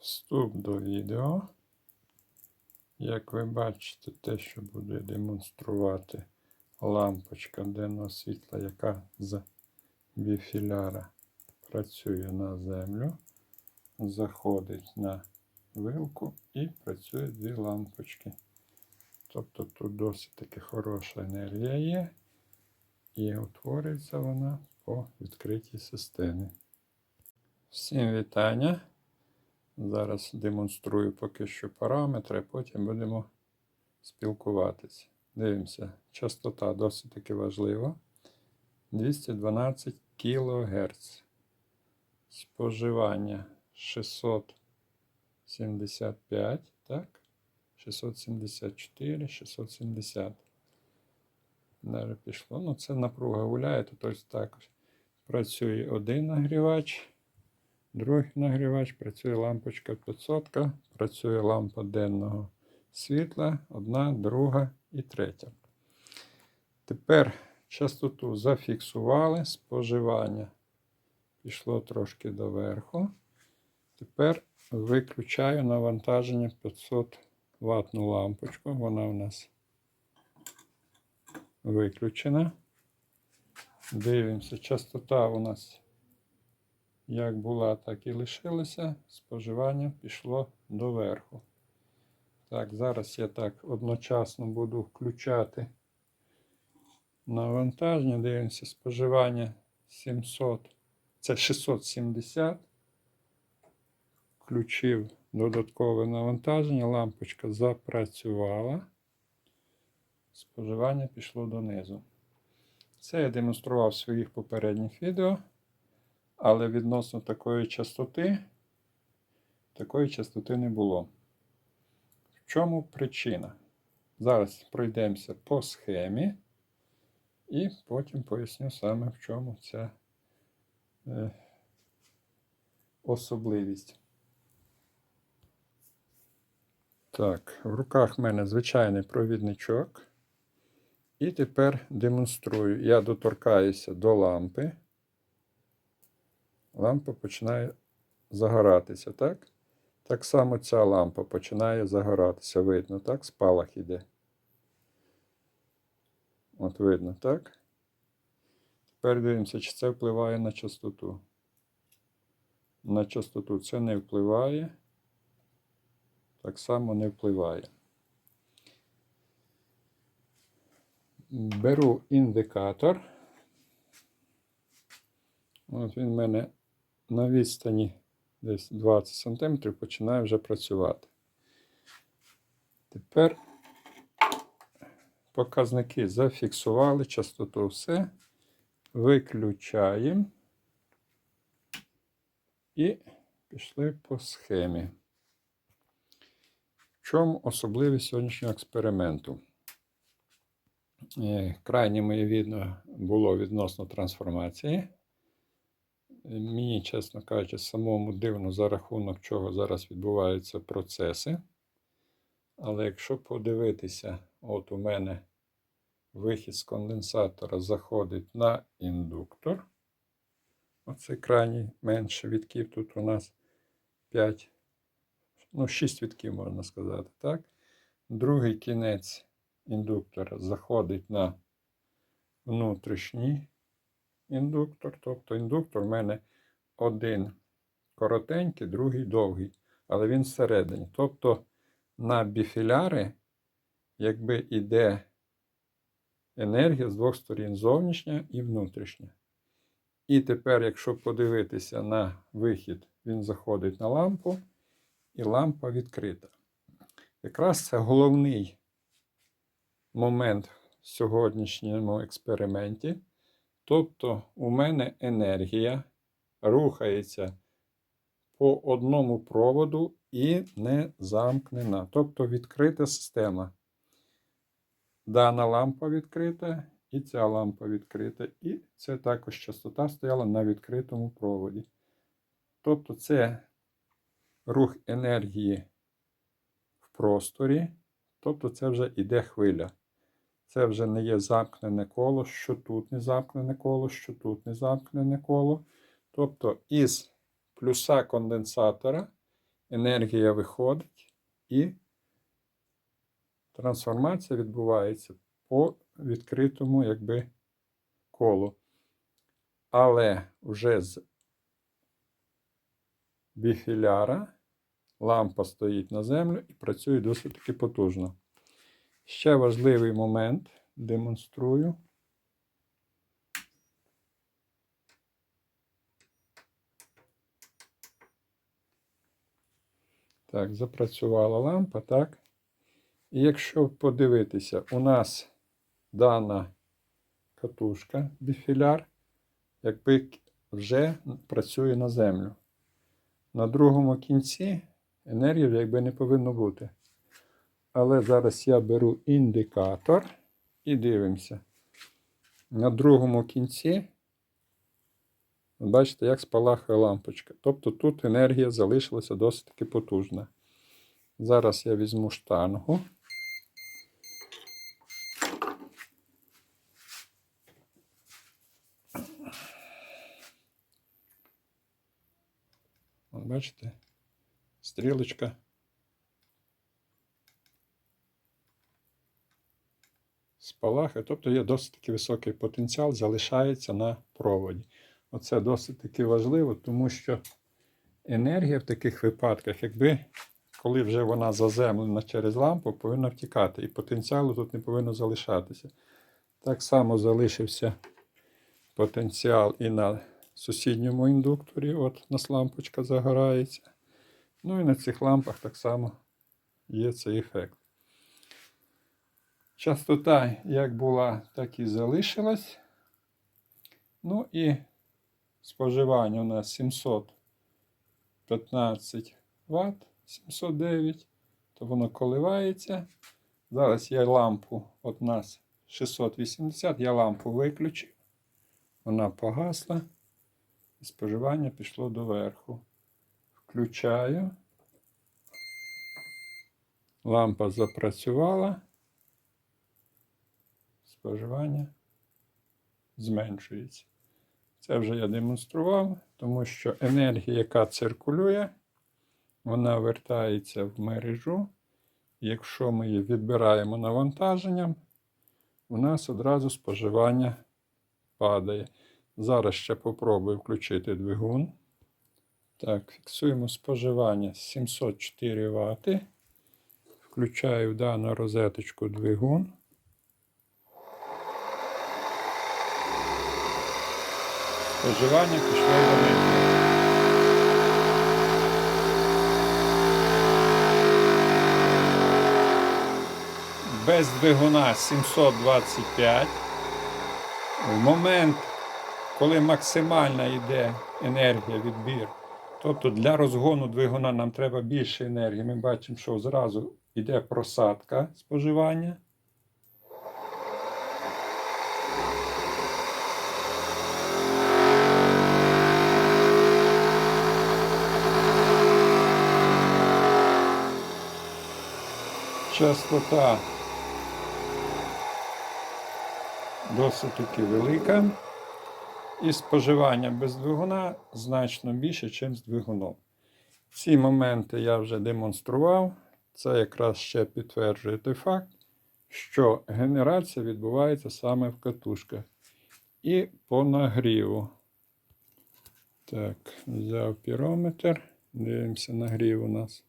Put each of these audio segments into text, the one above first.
Вступ до відео. Як ви бачите, те, що буде демонструвати лампочка денного світла, яка з біфіляра працює на землю, заходить на вилку і працює дві лампочки. Тобто тут досить таки хороша енергія є, і утворюється вона по відкритій системі. Всім вітання! Зараз демонструю поки що параметри, потім будемо спілкуватися. Дивимося, частота досить таки важлива. 212 кГц. Споживання 675, так? 674, 670. Далі пішло. Ну, це напруга гуляє, то тобто також працює один нагрівач. Другий нагрівач працює лампочка 500, працює лампа денного світла, одна, друга і третя. Тепер частоту зафіксували, споживання пішло трошки доверху. Тепер виключаю навантаження 500 ватну лампочку. Вона у нас виключена. Дивимося, частота у нас як була, так і лишилася. Споживання пішло доверху. Так, зараз я так одночасно буду включати навантаження. Дивимося, споживання 700, це 670. Включив додаткове навантаження, лампочка запрацювала. Споживання пішло донизу. Це я демонстрував в своїх попередніх відео. Але відносно такої частоти, такої частоти не було. В чому причина? Зараз пройдемося по схемі, і потім поясню саме, в чому ця е, особливість. Так, в руках в мене звичайний провідничок. І тепер демонструю. Я доторкаюся до лампи лампа починає загоратися, так? Так само ця лампа починає загоратися. Видно, так? Спалах іде. От видно, так? Тепер дивимося, чи це впливає на частоту. На частоту це не впливає. Так само не впливає. Беру індикатор. От він в мене на відстані десь 20 см починає вже працювати. Тепер показники зафіксували, частоту все. Виключаємо і пішли по схемі. В чому особливість сьогоднішнього експерименту? Е, крайнє моє відео було відносно трансформації. Мені, чесно кажучи, самому дивно, за рахунок чого зараз відбуваються процеси. Але якщо подивитися, от у мене вихід з конденсатора заходить на індуктор. Оце крайній менше відків. Тут у нас 5, ну, 6 відків, можна сказати. так? Другий кінець індуктора заходить на внутрішній індуктор. Тобто індуктор в мене один коротенький, другий довгий, але він всередині. Тобто на біфіляри, якби йде енергія з двох сторін зовнішня і внутрішня. І тепер, якщо подивитися на вихід, він заходить на лампу, і лампа відкрита. Якраз це головний момент в сьогоднішньому експерименті. Тобто у мене енергія рухається по одному проводу і не замкнена. Тобто відкрита система. Дана лампа відкрита, і ця лампа відкрита, і це також частота стояла на відкритому проводі. Тобто це рух енергії в просторі, тобто це вже іде хвиля. Це вже не є замкнене коло, що тут не замкнене коло, що тут не замкнене коло. Тобто із плюса конденсатора енергія виходить і трансформація відбувається по відкритому якби, колу. Але вже з біфіляра лампа стоїть на землю і працює досить таки потужно. Ще важливий момент демонструю. Так, запрацювала лампа, так. І якщо подивитися, у нас дана катушка біфіляр, якби вже працює на землю. На другому кінці енергії якби не повинно бути. Але зараз я беру індикатор і дивимося. На другому кінці, бачите, як спалахує лампочка. Тобто тут енергія залишилася досить таки потужна. Зараз я візьму штангу. Бачите, стрілочка. Спалахи, тобто є досить таки високий потенціал, залишається на проводі. Оце досить таки важливо, тому що енергія в таких випадках, якби коли вже вона заземлена через лампу, повинна втікати. І потенціалу тут не повинно залишатися. Так само залишився потенціал і на сусідньому індукторі. От у нас лампочка загорається. Ну і на цих лампах так само є цей ефект. Частота як була, так і залишилась. Ну і споживання у нас 715 Вт, 709, то воно коливається. Зараз я лампу, от нас 680, я лампу виключив. Вона погасла. І споживання пішло доверху. Включаю. Лампа запрацювала. Споживання зменшується. Це вже я демонстрував, тому що енергія, яка циркулює, вона вертається в мережу. Якщо ми її відбираємо навантаженням, у нас одразу споживання падає. Зараз ще попробую включити двигун. Так, фіксуємо споживання 704 Вт. Включаю в дану розеточку двигун. Споживання пішло велике. Без двигуна 725. В момент, коли максимальна йде енергія відбір, тобто для розгону двигуна нам треба більше енергії, ми бачимо, що зразу йде просадка споживання. Частота досить таки велика. І споживання без двигуна значно більше, ніж з двигуном. Ці моменти я вже демонстрував. Це якраз ще підтверджує той факт, що генерація відбувається саме в катушках. І по нагріву. Так, взяв пірометр. Дивимося, нагрів у нас.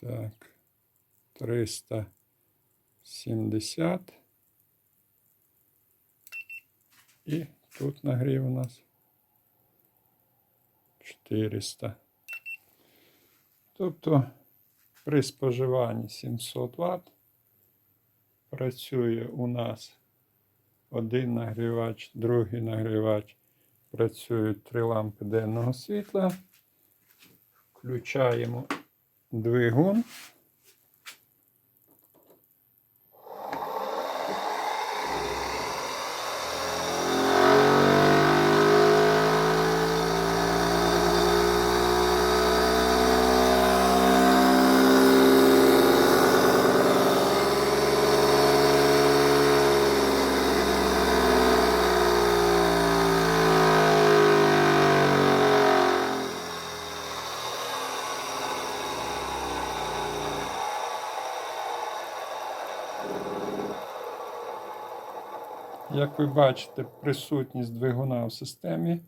Так. 370. І тут нагрів у нас 400. Тобто при споживанні 700 Вт працює у нас один нагрівач, другий нагрівач. Працюють три лампи денного світла. Включаємо двигун. Як ви бачите, присутність двигуна в системі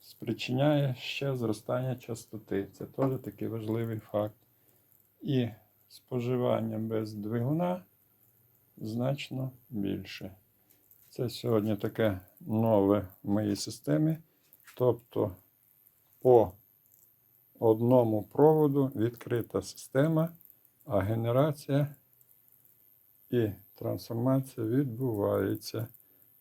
спричиняє ще зростання частоти. Це теж такий важливий факт. І споживання без двигуна значно більше. Це сьогодні таке нове в моїй системі. Тобто по одному проводу відкрита система, а генерація і трансформація відбувається.